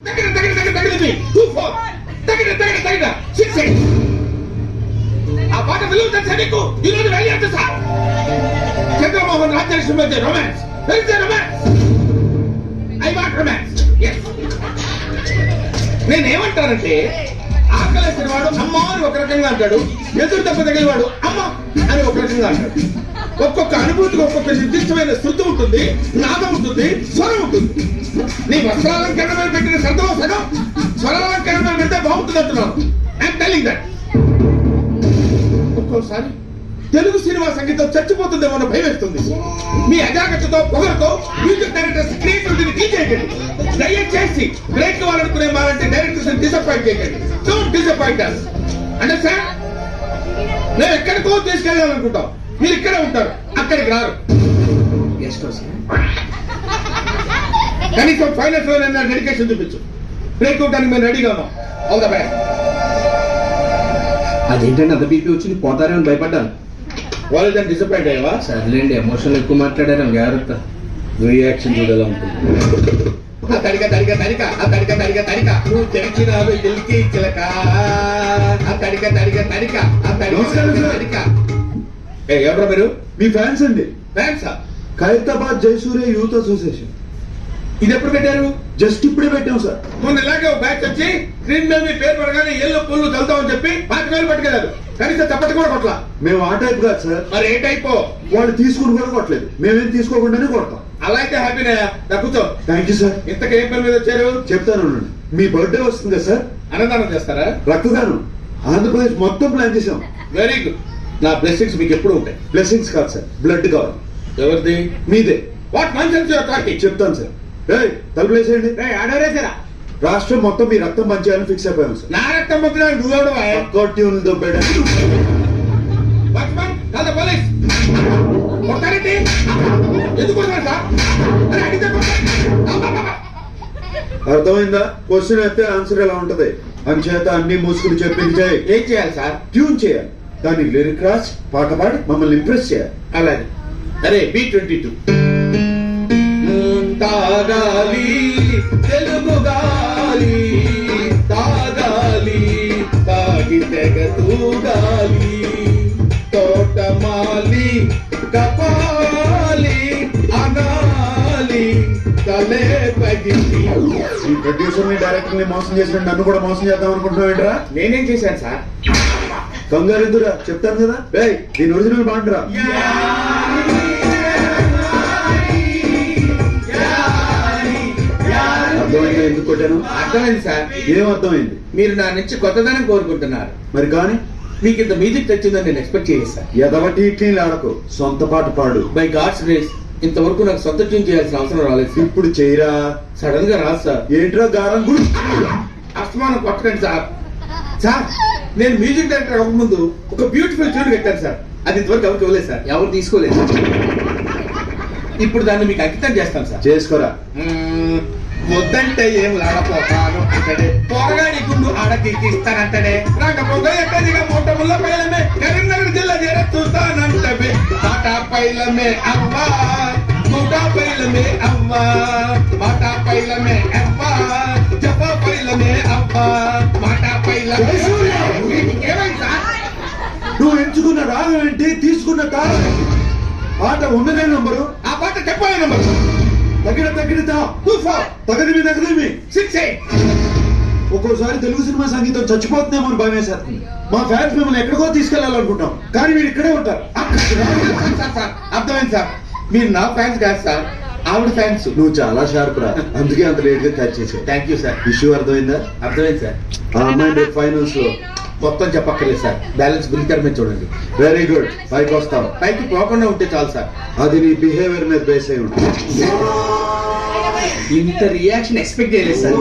తగిన తగిన తగిన తగినది టూ ఫోర్ తగిన తగిన తగిన. సిక్స్ ఎయిట్ ఆ పాట విలువ తెలుసా నీకు? ఈ రోజు వెళ్ళి తెలుసా చంద్రమోహన్ రాజలక్ష్మి మధ్య రొమాన్స్ వెళ్తే రొమాన్స్ ఐ వాంట్ రొమాన్స్ నేనేమంటానంటే ఆకలేసిన వాడు అమ్మ అని ఒక రకంగా అంటాడు ఎదురు దెబ్బ తగిలివాడు అమ్మ అని ఒక రకంగా అంటాడు. ఒక్కొక్క అనుభూతికి ఒక్కొక్క నిర్దిష్టమైన శృతి ఉంటుంది నాదం ఉంటుంది స్వరం ఉంటుంది. నీ వస్త్రాలంకరణ మీద పెట్టిన శ్రద్ధలో సగం స్వరాలంకరణ మీద పెడితే బాగుంటుంది అంటున్నాను ఐఎమ్ టెలింగ్ దట్ ఒక్కోసారి తెలుగు సినిమా సంగీతం చచ్చిపోతుందేమో భయం వేస్తుంది. మీ అజాగ్రత్తతో పొగలతో మ్యూజిక్ డైరెక్టర్స్ క్రియేటివిటీని తీసేయకండి దయచేసి బ్రేక్ కావాలనుకునే మారంటే డైరెక్టర్స్ డిసప్పాయింట్ చేయకండి. డోంట్ డిసప్పాయింట్ అండర్స్టాండ్ మేము ఎక్కడికో తీసుకెళ్ళాలనుకుంటాం. మీరు ఇక్కడే ఉంటారు. అక్కడికి రారు. గెస్ట్ హౌస్ కనీసం ఫైనల్ ఫ్లోర్ అయినా డెడికేషన్ చూపించు. బ్రేక్ అవడానికి మేము రెడీగా ఉన్నాం. ఆల్ ద అదేంటండి అంత బీపీ వచ్చింది? పోతారేమని భయపడ్డాను. వాళ్ళు దాన్ని డిసప్పాయింట్ అయ్యావా? సర్లేండి ఎమోషన్ ఎక్కువ మాట్లాడారు జాగ్రత్త. రియాక్షన్ చూడేలా ఉంటుంది ఆ తడిక తడిక తడిక. ఆ తడిక తడిక తడిక. నువ్వు తెరిచినావు ఎల్కి చిలక. ఆ తడిక తడిక తడిక. ఆ తడిక తడిక. ఎవరు మీరు? మీ ఫ్యాన్స్ అండి. ఫ్యాన్సా ఖైరతాబాద్ జయసూర్య యూత్ అసోసియేషన్. ఇది ఎప్పుడు పెట్టారు? జస్ట్ ఇప్పుడే పెట్టాం సార్. మొన్న ఇలాగే ఒక బ్యాచ్ వచ్చి స్క్రీన్ మీద మీ పేరు పడగానే ఏళ్ళు పుల్లు చల్తామని చెప్పి పాతి వేలు పట్టుకెళ్ళారు. కనీసం చప్పటి కూడా కొట్ల మేము ఆ టైప్ కాదు సార్. మరి ఏ టైపో వాళ్ళు తీసుకుని కూడా కొట్టలేదు. మేమేం తీసుకోకుండానే కొడతాం. అలా అయితే హ్యాపీనే కూర్చో. థ్యాంక్ యూ సార్ ఇంతకు ఏ పని మీద వచ్చారు? చెప్తాను. మీ బర్త్డే వస్తుంది కదా సార్? అన్నదానం చేస్తారా? రక్తదానం. ఆంధ్రప్రదేశ్ మొత్తం ప్లాన్ చేసాం వెరీ గుడ్ నా బ్లెస్సింగ్స్ మీకు ఎప్పుడు ఉంటాయి. బ్లెస్సింగ్స్ కాదు సార్. బ్లడ్ కావాలి. ఎవరిది? మీదే. వాట్ యువర్ టాకింగ్ చెప్తాను సార్. తలుపులేసేయండి ఆడవరేసారా? రాష్ట్రం మొత్తం మీ రక్తం పంచేయాలని ఫిక్స్ అయిపోయాం సార్. నా రక్తం మొత్తం నువ్వెవడు ట్యూన్ దొబ్బేయడం వాచ్మన్ కాదా పోలీస్ కొట్టారండి ఎందుకు కొడతారు సార్? అరే అడిగితే కొడతారు. అబ్బబ్బబ్బ. అర్థమైందా? క్వశ్చన్ అయితే ఆన్సర్ ఎలా ఉంటది? అంచేత అన్ని మూసుకుని చెప్పింది చేయి. ఏం చేయాలి సార్? ట్యూన్ చేయాలి. దాన్ని లిరిక్ రాసి పాట పాడి మమ్మల్ని ఇంప్రెస్ చేయాలి. అలాగే. అరే బి ట్వంటీ టూ తాగాలి తెలుగు గాలి తాగాలి తాగి తెగ తూగాలి తోటమాలి కపాలి అనాలి తలే పగిలి. ఈ ప్రొడ్యూసర్ని డైరెక్టర్ని మోసం చేసిన నన్ను కూడా మోసం చేద్దాం అనుకుంటున్నావు ఏంట్రా నేనేం చేశాను సార్? కంగారు ఎందురా చెప్తాను కదా? రేయ్ దీని ఒరిజినల్ బాగుంటురా అర్థమైందా? ఎందుకు కొట్టాను? అర్థమైంది సార్. ఏం అర్థమైంది? మీరు నా నుంచి కొత్తదనం కోరుకుంటున్నారు. మరి కానీ? మీకు ఇంత మ్యూజిక్ తెచ్చిందని నేను ఎక్స్పెక్ట్ చేయలేదు సార్. ఎదవటి ఇట్లీలు ఆడకు. సొంత పాట పాడు. బై గాడ్స్ గ్రేస్ ఇంతవరకు నాకు సొంత ట్యూన్ చేయాల్సిన అవసరం రాలేదు సార్. ఇప్పుడు చేయరా? సడన్గా రాదు సార్. ఏంట్రా గారం? గుడి. అస్తమానం కొట్టకండి సార్. సార్ నేను మ్యూజిక్ డైరెక్టర్ అవ్వకముందు ఒక బ్యూటిఫుల్ ట్యూన్ కట్టాను సార్. అది ఇంతవరకు ఎవరికి ఇవ్వలేదు సార్. ఎవరు తీసుకోలేదు. ఇప్పుడు దాన్ని మీకు అంకితం చేస్తాను సార్. చేసుకోరా. వద్దంటే ఏం లాడపోతాను అంటడే పోరగాడి గుండు ఆడకి ఇస్తానంటడే రాక పొగ ఎక్కడిగా మూట ముళ్ళ పైలమే కరీంనగర్ జిల్లా చేర చూస్తానంటవే. టాటా పైలమే అవ్వా మూటా పైలమే అవ్వా మాటా ఎంచుకున్న రాగం ఏంటి? తీసుకున్న తాళం ఏంటి? పాట ఉన్నదే నంబరు. ఆ పాట చెప్పాలి నెంబర్. తగిన తగిన ఫోర్ తగదిమి తగదిమి సిక్స్ ఒక్కోసారి తెలుగు సినిమా సంగీతం చచ్చిపోతుందేమో అని భయం వేసేస్తుంది మా ఫ్యాన్స్ మిమ్మల్ని ఎక్కడికో తీసుకెళ్ళాలనుకుంటాం కానీ మీరు ఇక్కడే ఉంటారు. సార్ సార్ అర్థమైంది సార్. మీరు నా ఫ్యాన్స్ కాదు సార్. ఆవిడ ఫ్యాన్స్. నువ్వు చాలా షార్ప్ రా. అందుకే అంత లేట్గా క్యాచ్ చేసావు థ్యాంక్ యూ సార్ ఇష్యూ అర్థమైందా? అర్థమైంది సార్. ఆ అమ్మాయి రేపు ఫైనల్స్లో మొత్తం చెప్పక్కర్లేదు సార్. బ్యాలెన్స్ బిల్ మీద చూడండి. వెరీ గుడ్ పైకి వస్తాం. పైకి పోకుండా ఉంటే చాలు సార్. అది నీ బిహేవియర్ మీద బేస్ అయి ఉంటుంది. ఇంత రియాక్షన్ ఎక్స్పెక్ట్ చేయలేదు సార్.